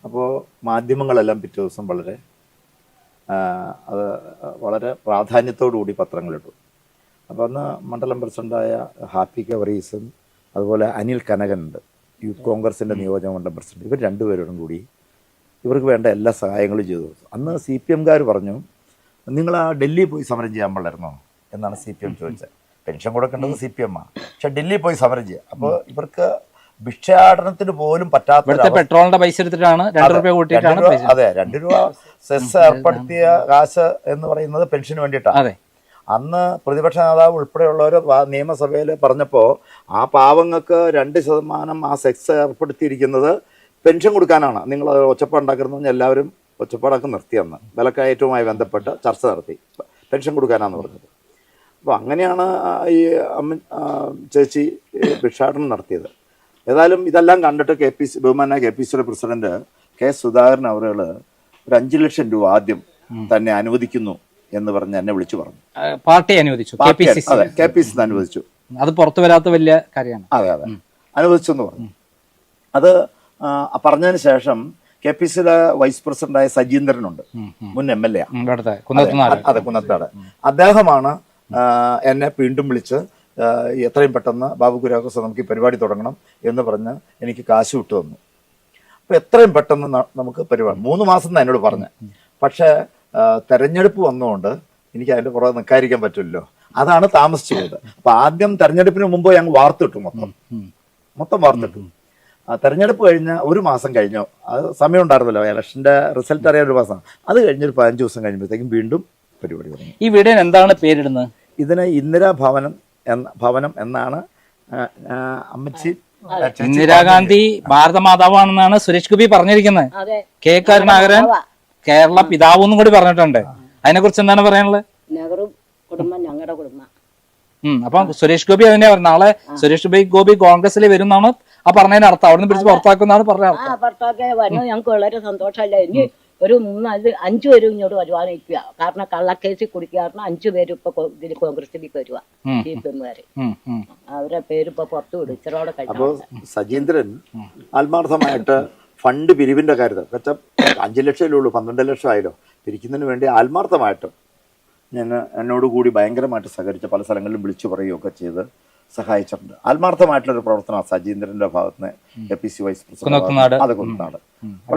അപ്പോൾ മാധ്യമങ്ങളെല്ലാം പിറ്റേ ദിവസം വളരെ അത് വളരെ പ്രാധാന്യത്തോടു കൂടി പത്രങ്ങളിട്ടു. അപ്പോൾ അന്ന് മണ്ഡലം പ്രസിഡന്റായ ഹാപ്പി കവറീസും അതുപോലെ അനിൽ കനകനുണ്ട്. യൂത്ത് കോൺഗ്രസിന്റെ നിയോജക മണ്ഡലം പ്രസിഡന്റ്. ഇവർ രണ്ടുപേരോടും കൂടി ഇവർക്ക് വേണ്ട എല്ലാ സഹായങ്ങളും ചെയ്തു കൊടുത്തു. അന്ന് സി പി എംകാർ പറഞ്ഞു നിങ്ങൾ ആ ഡൽഹിയിൽ പോയി സമരം ചെയ്യാൻ പാടില്ലായിരുന്നോ? എന്നാണ് സി പി എം ചോദിച്ചത്. പെൻഷൻ കൊടുക്കേണ്ടത് സി പി എം ആണ് പക്ഷെ ഡൽഹി പോയി സമരം ചെയ്യുക അപ്പോൾ ഇവർക്ക് ഭിക്ഷാടനത്തിന് പോലും പറ്റാത്ത പെട്രോളിന്റെ പൈസ എടുത്തിട്ടാണ് രണ്ട് രൂപ കൂട്ടിയിട്ടാണ് അതെ രണ്ട് രൂപ സെസ് ഏർപ്പെടുത്തിയ കാശ് എന്ന് പറയുന്നത് പെൻഷന് വേണ്ടിയിട്ടാണ്. അതെ. അന്ന് പ്രതിപക്ഷ നേതാവ് ഉൾപ്പെടെയുള്ളവർ നിയമസഭയിൽ പറഞ്ഞപ്പോൾ ആ പാവങ്ങൾക്ക് രണ്ട് ശതമാനം ആ സെക്സ് ഏർപ്പെടുത്തിയിരിക്കുന്നത് പെൻഷൻ കൊടുക്കാനാണ്. നിങ്ങൾ ഒച്ചപ്പാടുണ്ടാക്കുന്നു പറഞ്ഞാൽ എല്ലാവരും ഒച്ചപ്പാടൊക്കെ നിർത്തിയെന്ന് വിലക്കയറ്റവുമായി ബന്ധപ്പെട്ട് ചർച്ച നടത്തി. പെൻഷൻ കൊടുക്കാനാണെന്ന് പറഞ്ഞത്. അപ്പോൾ അങ്ങനെയാണ് ഈ അമ്മ ചേച്ചി ഭിക്ഷാടനം നടത്തിയത്. ഏതായാലും ഇതെല്ലാം കണ്ടിട്ട് കെ പി സി ബഹുമാന കെ പി സിയുടെ പ്രസിഡന്റ് കെ സുധാകരൻ അവരുകൾ ഒരു അഞ്ച് ലക്ഷം രൂപ ആദ്യം തന്നെ അനുവദിക്കുന്നു. എന്ന് പറഞ്ഞ് എന്നെ വിളിച്ചു പറഞ്ഞു. പാർട്ടി അനുവദിച്ചു. അതെ കെ പി സി അനുവദിച്ചു. അത് പുറത്തു വരാത്ത വലിയ കാര്യമാണ്. അതെ അതെ. അനുവദിച്ചു എന്ന് പറഞ്ഞു. അത് പറഞ്ഞതിന് ശേഷം കെ പി സിയുടെ വൈസ് പ്രസിഡന്റായ സജീന്ദ്രനുണ്ട്. മുൻ എം എൽ എ. അതെ കുന്നത്താട് അദ്ദേഹമാണ് എന്നെ വീണ്ടും വിളിച്ച് എത്രയും പെട്ടെന്ന് ബാബു കുര്യാക്കോസ് നമുക്ക് ഈ പരിപാടി തുടങ്ങണം എന്ന് പറഞ്ഞ് എനിക്ക് കാശ് വിട്ടു തന്നു അപ്പൊ എത്രയും പെട്ടെന്ന് നമുക്ക് പരിപാടി. മൂന്ന് മാസം എന്നാ എന്നോട് പറഞ്ഞു. പക്ഷേ തെരഞ്ഞെടുപ്പ് വന്നുകൊണ്ട് എനിക്ക് അതിന്റെ പുറകെ നിൽക്കാതിരിക്കാൻ പറ്റില്ലല്ലോ. അതാണ് താമസിച്ചു പോയത് അപ്പൊ ആദ്യം തെരഞ്ഞെടുപ്പിന് മുമ്പ് ഞങ്ങൾ വാർത്തിട്ടു മൊത്തം. മൊത്തം വാർത്തിട്ടു. തെരഞ്ഞെടുപ്പ് കഴിഞ്ഞ ഒരു മാസം കഴിഞ്ഞു. അത് സമയം ഉണ്ടായിരുന്നല്ലോ ഇലക്ഷന്റെ റിസൾട്ട് അറിയാൻ ഒരു മാസം. അത് കഴിഞ്ഞൊരു പതിനഞ്ച് ദിവസം കഴിയുമ്പോഴത്തേക്കും വീണ്ടും പരിപാടി തുടങ്ങി. ഈ വീടിന് എന്താണ് പേരിടുന്നത്? ഇതിന് ഇന്ദിരാ ഭവനം എന്ന ഭവനം എന്നാണ് അമ്മച്ചി ഇന്ദിരാഗാന്ധി ഭാരത ഇന്ദിരാഗാന്ധി ഭാരതമാതാവാണെന്നാണ് സുരേഷ് ഗോപി പറഞ്ഞിരിക്കുന്നത്. അതെ. കെ കരുണാകരൻ കേരള പിതാവ് എന്നും കൂടി പറഞ്ഞിട്ടുണ്ട്. അതിനെ കുറിച്ച് എന്താണ് പറയാനുള്ളത്? നെഹ്റു കുടുംബം ഞങ്ങളുടെ കുടുംബം. അപ്പൊ സുരേഷ് ഗോപി അതിനെ പറഞ്ഞു നാളെ സുരേഷ് ഗോപി ഗോപി കോൺഗ്രസിൽ വരുന്നാണ് ആ പറഞ്ഞതിന് അർത്ഥം. അവിടുന്ന് പിടിച്ച് പുറത്താക്കുന്നാണ് പറഞ്ഞ അർത്ഥം. വരുന്നത് ഞങ്ങൾക്ക് വളരെ സന്തോഷമല്ല ഇനി ഒരു മൂന്നാൽ അഞ്ചു പേരും ഇങ്ങോട്ട് വരുവാനിരിക്കുക കാരണം കള്ളക്കേസിൽ കുടിക്കുക കാരണം അഞ്ചു പേരും ഇപ്പൊ ഇതിൽ കോൺഗ്രസിലേക്ക് വരുക ഉം. സി പി എമ്മുകാര് ഇപ്പൊ പുറത്തു വിടും. ഇച്ചിരോടെ അപ്പോൾ കഴിഞ്ഞു സജീന്ദ്രൻ ആത്മാർത്ഥമായിട്ട് ഫണ്ട് പിരിവിന്റെ കാര്യത്തിൽ. വെച്ചാൽ അഞ്ച് ലക്ഷമല്ലേ ഉള്ളൂ പന്ത്രണ്ട് ലക്ഷം ആയല്ലോ. പിരിക്കുന്നതിന് വേണ്ടി ആത്മാർത്ഥമായിട്ട് ഞാൻ എന്നോട് കൂടി ഭയങ്കരമായിട്ട് സഹകരിച്ച പല സ്ഥലങ്ങളിലും വിളിച്ചു പറയുകയൊക്കെ ചെയ്ത് സഹായിച്ചിട്ടുണ്ട്. ആത്മാർത്ഥമായിട്ടുള്ള ഒരു പ്രവർത്തനമാണ് സജീന്ദ്രന്റെ ഭാഗത്ത് A P C vice. President അതെ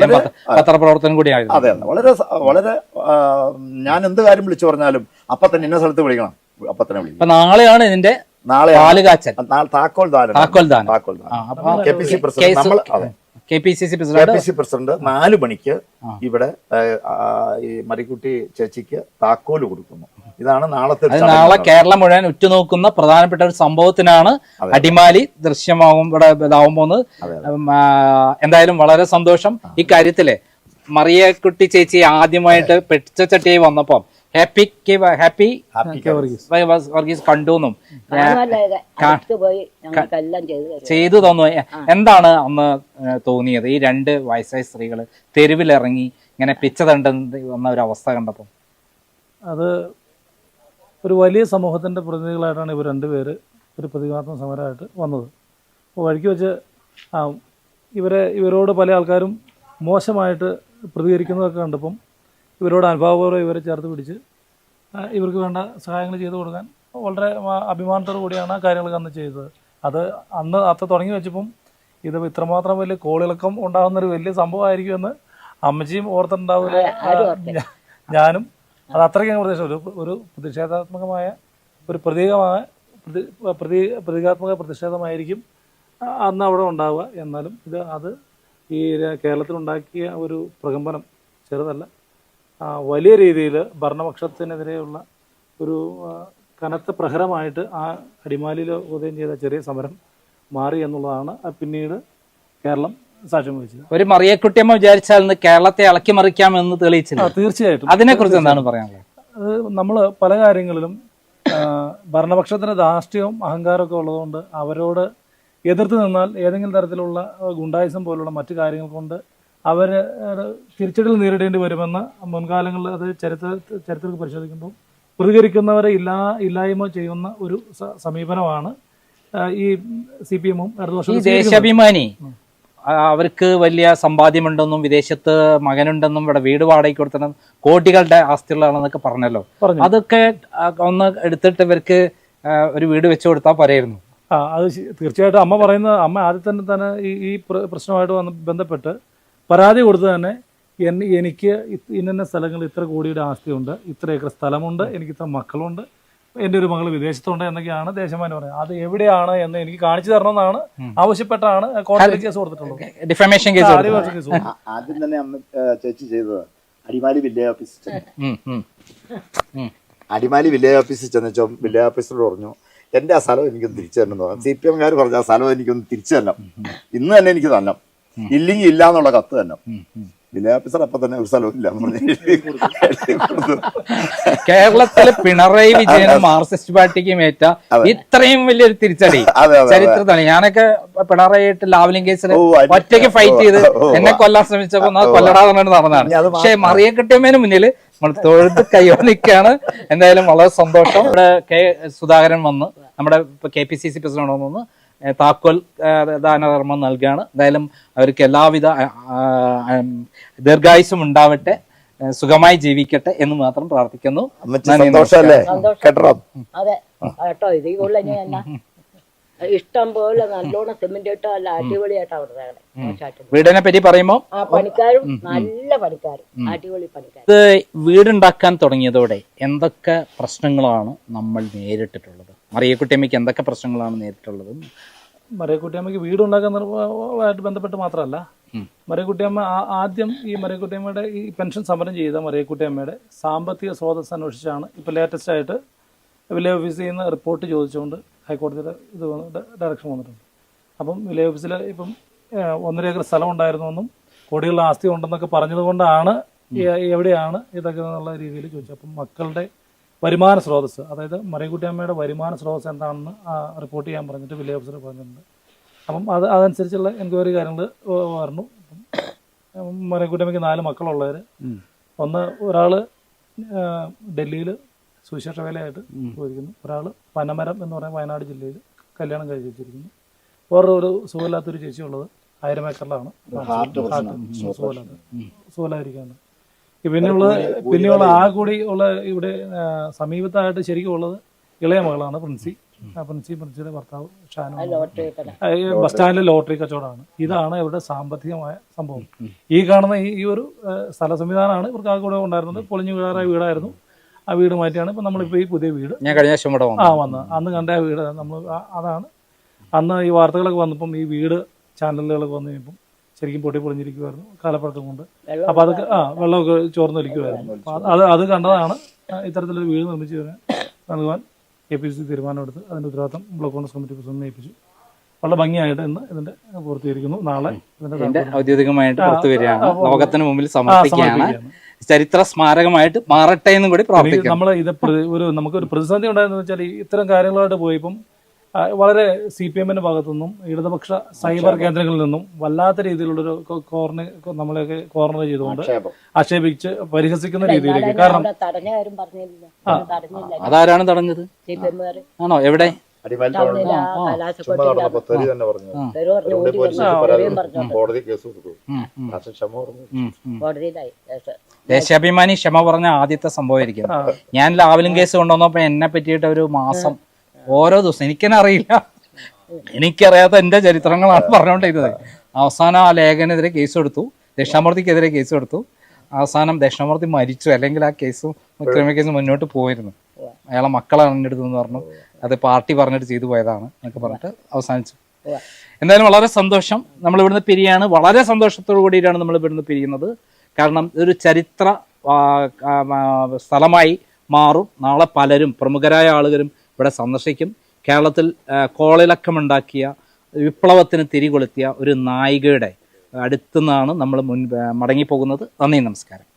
പത്ര- പത്രപ്രവർത്തനം കൂടിയായിരുന്നു അതെ അതെ. വളരെ വളരെ ഞാൻ എന്ത് കാര്യം വിളിച്ചു പറഞ്ഞാലും അപ്പൊ തന്നെ ഇന്ന സ്ഥലത്ത് വിളിക്കണം. അപ്പൊ തന്നെ വിളിക്കണം നാളെയാണ് ഇതിന്റെ നാളെ താക്കോൽ ദാനം. താക്കോൽ ദാനം. താക്കോൽ ദാനം. കെ പി സി പ്രസിഡന്റ് നമ്മൾ അതെ. K P C C president? P C president നാല് മണിക്ക് ഇവിടെ മരിക്കുട്ടി ചേച്ചിക്ക് താക്കോൽ കൊടുക്കുന്നു. ഇതാണ് നാളത്തെ നാളെ കേരളം മുഴുവൻ ഉറ്റുനോക്കുന്ന പ്രധാനപ്പെട്ട ഒരു സംഭവത്തിനാണ് അടിമാലി ദൃശ്യമാകും ഇവിടെ ഇതാവുമ്പോൾ എന്തായാലും വളരെ സന്തോഷം. ഈ കാര്യത്തിൽ മറിയക്കുട്ടി ചേച്ചി ആദ്യമായിട്ട് പെട്ടിച്ചട്ടിയായി വന്നപ്പം ഹാപ്പി ഹാപ്പി ഹാപ്പി വർഗീസ്. കണ്ടു എന്നും. ചെയ്തു തോന്നു. എന്താണ് അന്ന് തോന്നിയത്? ഈ രണ്ട് വയസ്സായ സ്ത്രീകൾ തെരുവിലിറങ്ങി ഇങ്ങനെ പിച്ച തണ്ടെന്ന് വന്ന ഒരു അവസ്ഥ കണ്ടപ്പോൾ അത് ഒരു വലിയ സമൂഹത്തിന്റെ പ്രതിനിധികളായിട്ടാണ് ഇവർ രണ്ടുപേര് ഒരു പ്രതികാത്മക സമരമായിട്ട് വന്നത്. അപ്പോൾ വഴിക്ക് വെച്ച് ഇവരെ ഇവരോട് പല ആൾക്കാരും മോശമായിട്ട് പ്രതികരിക്കുന്നതൊക്കെ കണ്ടപ്പം ഇവരോട് അനുഭാവപൂർവം ഇവരെ ചേർത്ത് പിടിച്ച് ഇവർക്ക് വേണ്ട സഹായങ്ങൾ ചെയ്തു കൊടുക്കാൻ വളരെ അഭിമാനത്തോടു കൂടിയാണ് ആ കാര്യങ്ങളൊക്കെ അന്ന് ചെയ്തത്. അത് അന്ന് അത്ത തുടങ്ങി വെച്ചപ്പം ഇത് ഇത്രമാത്രം വലിയ കോളിളക്കം ഉണ്ടാകുന്നൊരു വലിയ സംഭവമായിരിക്കുമെന്ന് അമ്മച്ചിയും ഓർത്തിട്ടുണ്ടാവില്ല. ഞാനും അത് അത്രയ്ക്ക് ഞാൻ പ്രതീക്ഷ ഒരു ഒരു പ്രതിഷേധാത്മകമായ ഒരു പ്രതീകമായ പ്രതി പ്രതി പ്രതീകാത്മക പ്രതിഷേധമായിരിക്കും അന്ന് അവിടെ ഉണ്ടാവുക. എന്നാലും ഇത് അത് ഈ കേരളത്തിലുണ്ടാക്കിയ ഒരു പ്രകമ്പനം ചെറുതല്ല. വലിയ രീതിയിൽ ഭരണപക്ഷത്തിനെതിരെയുള്ള ഒരു കനത്ത പ്രഹരമായിട്ട് ആ അടിമാലിയിൽ ഉദയം ചെയ്ത ചെറിയ സമരം മാറി എന്നുള്ളതാണ് പിന്നീട് കേരളം സാക്ഷ്യം വഹിച്ചത്. ഒരു മറിയക്കുട്ടിയമ്മ വിചാരിച്ചാൽ ഇന്ന് കേരളത്തെ ഇളക്കി മറിക്കാമെന്ന് തെളിയിച്ചില്ല. തീർച്ചയായിട്ടും. അതിനെ കുറിച്ച് എന്താണ് പറയാനുള്ളത്? നമ്മൾ പല കാര്യങ്ങളിലും ഭരണപക്ഷത്തിന് ധാർഷ്ട്യവും അഹങ്കാരമൊക്കെ ഉള്ളതുകൊണ്ട് അവരോട് എതിർത്ത് നിന്നാൽ ഏതെങ്കിലും തരത്തിലുള്ള ഗുണ്ടായിസം പോലുള്ള മറ്റു കാര്യങ്ങൾ കൊണ്ട് അവർ തിരിച്ചടികൾ നേരിടേണ്ടി വരുമെന്ന് മുൻകാലങ്ങളിൽ അത് ചരിത്ര ചരിത്രത്തിൽ പരിശോധിക്കുമ്പോൾ പ്രതികരിക്കുന്നവരെ ഇല്ലാ ഇല്ലായ്മ ചെയ്യുന്ന ഒരു സമീപനമാണ് ഈ സി പി എമ്മും ഇടതുപക്ഷം ദേശാഭിമാനി അവർക്ക് വലിയ സമ്പാദ്യമുണ്ടെന്നും വിദേശത്ത് മകനുണ്ടെന്നും ഇവിടെ വീട് വാടകയ്ക്ക് കൊടുത്തണം കോടികളുടെ ആസ്തികളാണെന്നൊക്കെ പറഞ്ഞല്ലോ. അതൊക്കെ ഒന്ന് എടുത്തിട്ട് ഇവർക്ക് ഒരു വീട് വെച്ചു കൊടുത്താൽ പറയായിരുന്നു ആ അത് തീർച്ചയായിട്ടും അമ്മ പറയുന്ന അമ്മ ആദ്യം തന്നെ തന്നെ ഈ ഈ പ്രശ്നമായിട്ട് വന്ന് ബന്ധപ്പെട്ട് പരാതി കൊടുത്ത് തന്നെ എൻ- എനിക്ക് ഇന്ന സ്ഥലങ്ങളിൽ ഇത്ര കോടിയുടെ ആസ്തിയുണ്ട് ഇത്ര ഏക്കർ സ്ഥലമുണ്ട് എനിക്ക് ഇത്ര മക്കളുണ്ട് എന്റെ ഒരു മകൾ വിദേശത്തുണ്ട് എന്നൊക്കെയാണ് ദേശമാനം പറയുന്നത്. അത് എവിടെയാണ് എന്ന് എനിക്ക് കാണിച്ചു തരണമെന്നാണ് ആവശ്യപ്പെട്ടാണ് കോടതി കേസ് കൊടുത്തിട്ടുള്ളത്. ഡിഫമേഷൻ കേസ് ആദ്യ തന്നെ അമ്മ ഏ, ചേച്ചി ചെയ്തത്. അടിമാലി വില്ലേജ് ഓഫീസിൽ ചെന്നു. അടിമാലി വില്ലേജ് ഓഫീസിൽ ചെന്നച്ചോ വില്ലേജ് ഓഫീസറോട് പറഞ്ഞു എന്റെ ആ സ്ഥലം എനിക്കൊന്ന് തിരിച്ചു തരണം എന്ന് പറഞ്ഞു. സി പി എംകാർ പറഞ്ഞു ആ സ്ഥലം എനിക്കൊന്ന് തിരിച്ചു തരണം. ഇന്ന് തന്നെ എനിക്ക് തരണം. ഇല്ലെങ്കിൽ ഇല്ല എന്നുള്ള കത്ത് തന്നെ. വില്ലേ ഓഫീസർ അപ്പൊ തന്നെ ഒരു സ്ഥലവും ഇല്ല. കേരളത്തിൽ പിണറായി വിജയനും മാർക്സിസ്റ്റ് പാർട്ടിക്കും ഏറ്റ ഇത്രയും വലിയൊരു തിരിച്ചടി. ചരിത്രത്തിലാണ്. ഞാനൊക്കെ പിണറായിട്ട് ലാവലിംഗ് കേസിൽ ഒറ്റയ്ക്ക് ഫൈറ്റ് ചെയ്ത് എന്നെ കൊല്ലാൻ ശ്രമിച്ചപ്പോ അത് കൊല്ലടാ പറഞ്ഞിട്ട് നടന്നതാണ്. പക്ഷെ മറിയക്കെട്ടിയമ്മേന് മുന്നിൽ നമ്മൾ തൊഴുത്ത് കയ്യോ നിൽക്കുകയാണ് എന്തായാലും വളരെ സന്തോഷം. ഇവിടെ കെ സുധാകരൻ വന്ന് നമ്മുടെ K P C C president വന്ന് താക്കോൽ ദാനധർമ്മം നൽകുകയാണ്. എന്തായാലും അവർക്ക് എല്ലാവിധ ദീർഘായുസും ഉണ്ടാവട്ടെ സുഖമായി ജീവിക്കട്ടെ എന്ന് മാത്രം പ്രാർത്ഥിക്കുന്നു. അതെ. കേട്ടോ ഇത് ഇഷ്ടം പോലെ നല്ലോണം സിമെന്റ് ഇട്ടോ അല്ല അടിപൊളിയായിട്ടാ അവിടെ വീടിനെ പറ്റി പറയുമ്പോ ആ പണിക്കാരും നല്ല പണിക്കാരും അടിപൊളി പണിക്കാരും. ഇത് വീടുണ്ടാക്കാൻ തുടങ്ങിയതോടെ എന്തൊക്കെ പ്രശ്നങ്ങളാണ് നമ്മൾ നേരിട്ടിട്ടുള്ളത്? മറിയക്കുട്ടിയമ്മയ്ക്ക് എന്തൊക്കെ പ്രശ്നങ്ങളാണ് നേരിട്ടുള്ളത്? മറിയക്കുട്ടിയമ്മയ്ക്ക് വീടുണ്ടാക്കാൻ ബന്ധപ്പെട്ട് മാത്രമല്ല. മറിയക്കുട്ടിയമ്മ ആദ്യം ഈ മറിയക്കുട്ടിയമ്മയുടെ ഈ പെൻഷൻ സമരം ചെയ്ത മറിയക്കുട്ടിയമ്മയുടെ സാമ്പത്തിക സ്രോതസ് അന്വേഷിച്ചാണ് ഇപ്പോൾ ലേറ്റസ്റ്റ് ആയിട്ട് വില്ലേജ് ഓഫീസിൽ നിന്ന് റിപ്പോർട്ട് ചോദിച്ചുകൊണ്ട് ഹൈക്കോടതിയുടെ ഇത് ഡയറക്ഷൻ വന്നിട്ടുണ്ട്. അപ്പം വില്ലേജ് ഓഫീസിൽ ഇപ്പം ഒന്നര ഏക്കർ സ്ഥലം ഉണ്ടായിരുന്നുവെന്നും കോടികളുടെ ആസ്തി ഉണ്ടെന്നൊക്കെ പറഞ്ഞതുകൊണ്ടാണ് എവിടെയാണ് ഇതൊക്കെ എന്നുള്ള രീതിയിൽ ചോദിച്ചത്. അപ്പം മക്കളുടെ വരുമാന സ്രോതസ് അതായത് മറിയക്കുട്ടിയമ്മയുടെ വരുമാന സ്രോതസ് എന്താണെന്ന് റിപ്പോർട്ട് ചെയ്യാൻ പറഞ്ഞിട്ട് വില്ലേജ് ഓഫീസർ പറഞ്ഞിട്ടുണ്ട്. അപ്പം അത് അതനുസരിച്ചുള്ള എൻക്വയറി കാര്യങ്ങൾ പറഞ്ഞു അപ്പം മറിയക്കുട്ടിയമ്മയ്ക്ക് നാല് മക്കളുള്ളവർ ഒന്ന് ഒരാൾ ഡൽഹിയിൽ സുവിശേഷ വേലയായിട്ട് പോയിരിക്കുന്നു. ഒരാൾ പനമരം എന്ന് പറയുന്ന വയനാട് ജില്ലയിൽ കല്യാണം കഴിച്ച് വെച്ചിരിക്കുന്നു. വേറെ ഒരു സുഖമില്ലാത്തൊരു ചേച്ചി ഉള്ളത് ആയിരം ഏക്കറിലാണ് സുഖമില്ലാത്ത സുഖമില്ലാതിരിക്കുകയാണ്. പിന്നെയുള്ള പിന്നെയുള്ള ആ കൂടി ഉള്ള ഇവിടെ സമീപത്തായിട്ട് ശരിക്കും ഉള്ളത് ഇളയ മകളാണ് പ്രിൻസി. ആ പ്രിൻസി പ്രിൻസിയുടെ ഭർത്താവ് ഷാനു ബസ് സ്റ്റാൻഡിലെ ലോട്ടറി കച്ചവടമാണ്. ഇതാണ് ഇവരുടെ സാമ്പത്തികമായ സംഭവം. ഈ കാണുന്ന ഈ ഒരു സ്ഥല സംവിധാനമാണ് ഇവർക്ക് ആ കൂടെ ഉണ്ടായിരുന്നത്. പൊളിഞ്ഞു വീഴാറായ വീടായിരുന്നു. ആ വീട് മാറ്റിയാണ് ഇപ്പൊ നമ്മളിപ്പോ ഈ പുതിയ വീട്. ഞാൻ കഴിഞ്ഞ ആ വന്ന്. അന്ന് കണ്ട ആ വീട് നമ്മൾ അതാണ്. അന്ന് ഈ വാർത്തകളൊക്കെ വന്നപ്പം ഈ വീട് ചാനലുകളൊക്കെ വന്നു കഴിഞ്ഞപ്പം ശരിക്കും പൊട്ടി പൊളിഞ്ഞിരിക്കുമായിരുന്നു കാലപ്പഴക്കം കൊണ്ട്. അപ്പോൾ അത് ആ വെള്ളമൊക്കെ ചോർന്നൊലിക്കുമായിരുന്നു അത് അത് കണ്ടതാണ് ഇത്തരത്തിലൊരു വീട് നിർമ്മിച്ചു തരാൻ നൽകുവാൻ കെ പി സി തീരുമാനമെടുത്ത് അതിന്റെ ഉത്തരവാദിത്തം ബ്ലോക്ക് കോൺഗ്രസ് കമ്മിറ്റി പ്രസിഡന്റ് ഏൽപ്പിച്ചു. വളരെ ഭംഗിയായിട്ട് ഇന്ന് ഇതിന്റെ പൂർത്തീകരിക്കുന്നു. നാളെ ഇതിന്റെ ഔദ്യോഗികമായിട്ട് പുറത്തു വരികയാണ്. ലോകത്തിന് മുമ്പിൽ സമർപ്പിക്കുകയാണ്. ചരിത്ര സ്മാരകമായിട്ട് മാറട്ടെ എന്നും കൂടി പ്രാർത്ഥിക്കാം നമ്മൾ ഇത് ഒരു നമുക്ക് ഒരു പ്രതിസന്ധി ഉണ്ടായെന്ന് വെച്ചാൽ ഇത്തരം കാര്യങ്ങളായിട്ട് പോയപ്പം വളരെ സി പി എമ്മിന്റെ ഭാഗത്തുനിന്നും ഇടതുപക്ഷ സൈബർ കേന്ദ്രങ്ങളിൽ നിന്നും വല്ലാത്ത രീതിയിലുള്ളൊരു കോർണർ നമ്മളെയൊക്കെ കോർണർ ചെയ്തുകൊണ്ട് ആക്ഷേപം. ആക്ഷേപിച്ച് പരിഹസിക്കുന്ന രീതിയിലേക്ക്. കാരണം അവിടെ പറഞ്ഞില്ല തടഞ്ഞില്ല അതാരാണ് തടഞ്ഞത്? ആണോ? എവിടെ. ദേശാഭിമാനി ക്ഷമ പറഞ്ഞ ആദ്യത്തെ സംഭവമായിരിക്കും. ഞാൻ ലാവലും കേസ് കൊണ്ടുവന്നപ്പോ എന്നെ പറ്റിയിട്ട് ഒരു മാസം ഓരോ ദിവസം. എനിക്കെന്നെ അറിയില്ല. എനിക്കറിയാത്ത എന്റെ ചരിത്രങ്ങളാണ് പറഞ്ഞുകൊണ്ടിരുന്നത്. അവസാനം ആ ലേഖനെതിരെ കേസ് കൊടുത്തു ദക്ഷിണാമൂർത്തിക്കെതിരെ കേസ് കൊടുത്തു അവസാനം ദക്ഷിണാമൂർത്തി മരിച്ചു. അല്ലെങ്കിൽ ആ കേസ് ക്രിമിനൽ കേസ് മുന്നോട്ട് പോയിരുന്നു. അയാളെ മക്കളാണ് എന്റെ അടുത്ത് എന്ന് പറഞ്ഞു. അത് പാർട്ടി പറഞ്ഞിട്ട് ചെയ്തു പോയതാണ് എന്നൊക്കെ പറഞ്ഞിട്ട് അവസാനിച്ചു. എന്തായാലും വളരെ സന്തോഷം. നമ്മൾ ഇവിടുന്ന് പിരിയാണ്. വളരെ സന്തോഷത്തോടു കൂടിയിട്ടാണ് നമ്മൾ ഇവിടുന്ന് പിരിയുന്നത്. കാരണം ഒരു ചരിത്ര സ്ഥലമായി മാറും. നാളെ പലരും പ്രമുഖരായ ആളുകളും ഇവിടെ സന്ദർശിക്കും. കേരളത്തിൽ കോളിളക്കമുണ്ടാക്കിയ വിപ്ലവത്തിന് തിരികൊളുത്തിയ ഒരു നായികയുടെ അടുത്തുനിന്നാണ് നമ്മൾ മുൻ മടങ്ങിപ്പോകുന്നത്. നന്ദി നമസ്കാരം.